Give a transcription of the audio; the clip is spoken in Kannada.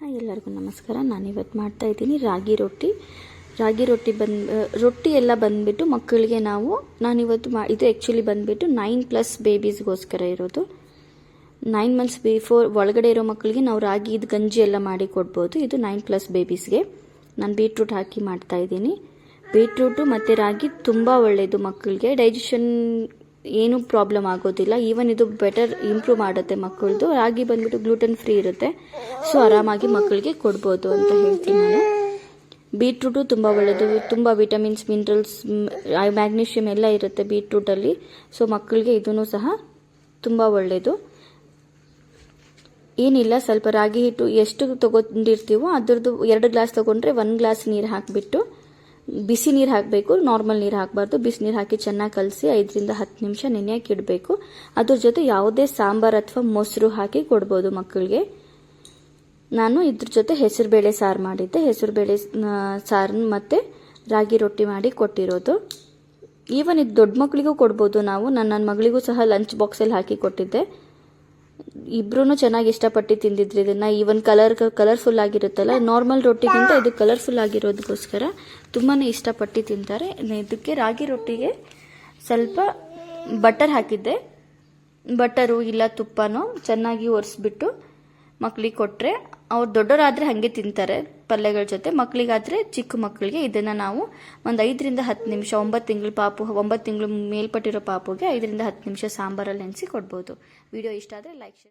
ಹಾಯ್ ಎಲ್ಲರಿಗೂ ನಮಸ್ಕಾರ. ನಾನಿವತ್ತು ಮಾಡ್ತಾ ಇದ್ದೀನಿ ರಾಗಿ ರೊಟ್ಟಿ. ರಾಗಿ ರೊಟ್ಟಿ ಬಂದು ರೊಟ್ಟಿ ಎಲ್ಲ ಬಂದುಬಿಟ್ಟು ಮಕ್ಕಳಿಗೆ ನಾವು, ನಾನಿವತ್ತು ಮಾ, ಇದು ಆ್ಯಕ್ಚುಲಿ ಬಂದುಬಿಟ್ಟು ನೈನ್ ಪ್ಲಸ್ ಬೇಬೀಸ್ಗೋಸ್ಕರ ಇರೋದು. ನೈನ್ ಮಂತ್ಸ್ ಬಿಫೋರ್ ಒಳಗಡೆ ಇರೋ ಮಕ್ಕಳಿಗೆ ನಾವು ರಾಗಿ, ಇದು ಗಂಜಿ ಎಲ್ಲ ಮಾಡಿ ಕೊಡ್ಬೋದು. ಇದು ನೈನ್ ಪ್ಲಸ್ ಬೇಬೀಸ್ಗೆ ನಾನು ಬೀಟ್ರೂಟ್ ಹಾಕಿ ಮಾಡ್ತಾ ಇದ್ದೀನಿ. ಬೀಟ್ರೂಟು ಮತ್ತು ರಾಗಿ ತುಂಬ ಒಳ್ಳೆಯದು ಮಕ್ಕಳಿಗೆ. ಡೈಜೆಷನ್ ಏನೂ ಪ್ರಾಬ್ಲಮ್ ಆಗೋದಿಲ್ಲ. ಈವನ್ ಇದು ಬೆಟರ್ ಇಂಪ್ರೂವ್ ಮಾಡುತ್ತೆ ಮಕ್ಕಳದು. ರಾಗಿ ಬಂದ್ಬಿಟ್ಟು ಗ್ಲೂಟನ್ ಫ್ರೀ ಇರುತ್ತೆ. ಸೊ ಆರಾಮಾಗಿ ಮಕ್ಕಳಿಗೆ ಕೊಡ್ಬೋದು ಅಂತ ಹೇಳ್ತೀನಿ ನಾನು. ಬೀಟ್ರೂಟು ತುಂಬ ಒಳ್ಳೆಯದು ತುಂಬ ವಿಟಮಿನ್ಸ್ ಮಿನರಲ್ಸ್ ಮ್ಯಾಗ್ನೀಷಿಯಮ್ ಎಲ್ಲ ಇರುತ್ತೆ ಬೀಟ್ರೂಟಲ್ಲಿ ಸೊ ಮಕ್ಕಳಿಗೆ ಇದೂ ಸಹ ತುಂಬ ಒಳ್ಳೆಯದು ಏನಿಲ್ಲ, ಸ್ವಲ್ಪ ರಾಗಿ ಹಿಟ್ಟು ಎಷ್ಟು ತೊಗೊಂಡಿರ್ತೀವೋ ಅದ್ರದ್ದು ಎರಡು ಗ್ಲಾಸ್ ತೊಗೊಂಡ್ರೆ ಒಂದು ಗ್ಲಾಸ್ ನೀರು ಹಾಕಿಬಿಟ್ಟು ಬಿಸಿ ನೀರು ಹಾಕಬೇಕು ನಾರ್ಮಲ್ ನೀರು ಹಾಕಬಾರ್ದು. ಬಿಸಿ ನೀರು ಹಾಕಿ ಚೆನ್ನಾಗಿ ಕಲಸಿ ಐದರಿಂದ ಹತ್ತು ನಿಮಿಷ ನೆನೆಯಕ್ಕೆ ಇಡಬೇಕು. ಅದ್ರ ಜೊತೆ ಯಾವುದೇ ಸಾಂಬಾರು ಅಥವಾ ಮೊಸರು ಹಾಕಿ ಕೊಡ್ಬೋದು ಮಕ್ಕಳಿಗೆ. ನಾನು ಇದ್ರ ಜೊತೆ ಹೆಸರುಬೇಳೆ ಸಾರು ಮಾಡಿದ್ದೆ. ಹೆಸರುಬೇಳೆ ಸಾರನ್ನ ಮತ್ತು ರಾಗಿ ರೊಟ್ಟಿ ಮಾಡಿ ಕೊಟ್ಟಿರೋದು. ಈವನ್ ಇದು ದೊಡ್ಡ ಮಕ್ಕಳಿಗೂ ಕೊಡ್ಬೋದು ನಾವು. ನನ್ನ ನನ್ನ ಮಗಳಿಗೂ ಸಹ ಲಂಚ್ ಬಾಕ್ಸಲ್ಲಿ ಹಾಕಿ ಕೊಟ್ಟಿದ್ದೆ. ಇಬ್ರು ಚೆನ್ನಾಗಿ ಇಷ್ಟಪಟ್ಟು ತಿಂದಿದ್ರು. ಇದನ್ನ ಈವನ್ ಕಲರ್ ಕಲರ್ಫುಲ್ ಆಗಿರುತ್ತಲ್ಲ ನಾರ್ಮಲ್ ರೊಟ್ಟಿಗಿಂತ ಇದು ಕಲರ್ಫುಲ್ ಆಗಿರೋದಕ್ಕೋಸ್ಕರ ತುಂಬಾ ಇಷ್ಟಪಟ್ಟು ತಿಂತಾರೆ. ಇದಕ್ಕೆ ರಾಗಿ ರೊಟ್ಟಿಗೆ ಸ್ವಲ್ಪ ಬಟರ್ ಹಾಕಿದ್ದೆ. ಬಟರು ಇಲ್ಲ ತುಪ್ಪನೋ ಚೆನ್ನಾಗಿ ಒರೆಸ್ಬಿಟ್ಟು ಮಕ್ಕಳಿಗೆ ಕೊಟ್ಟರೆ ಅವ್ರು ದೊಡ್ಡವರಾದರೆ ಹಾಗೆ ತಿಂತಾರೆ ಪಲ್ಯಗಳ ಜೊತೆ. ಮಕ್ಕಳಿಗಾದರೆ ಚಿಕ್ಕ ಮಕ್ಕಳಿಗೆ ಇದನ್ನು ನಾವು ಒಂದು ಐದರಿಂದ ಹತ್ತು ನಿಮಿಷ, ಒಂಬತ್ತು ತಿಂಗಳು ಪಾಪು, ಒಂಬತ್ತು ತಿಂಗಳು ಮೇಲ್ಪಟ್ಟಿರೋ ಪಾಪುಗೆ ಐದರಿಂದ ಹತ್ತು ನಿಮಿಷ ಸಾಂಬಾರಲ್ಲಿ ನೆನೆಸಿ ಕೊಡ್ಬೋದು. ವಿಡಿಯೋ ಇಷ್ಟ ಆದರೆ ಲೈಕ್ ಶೇರ್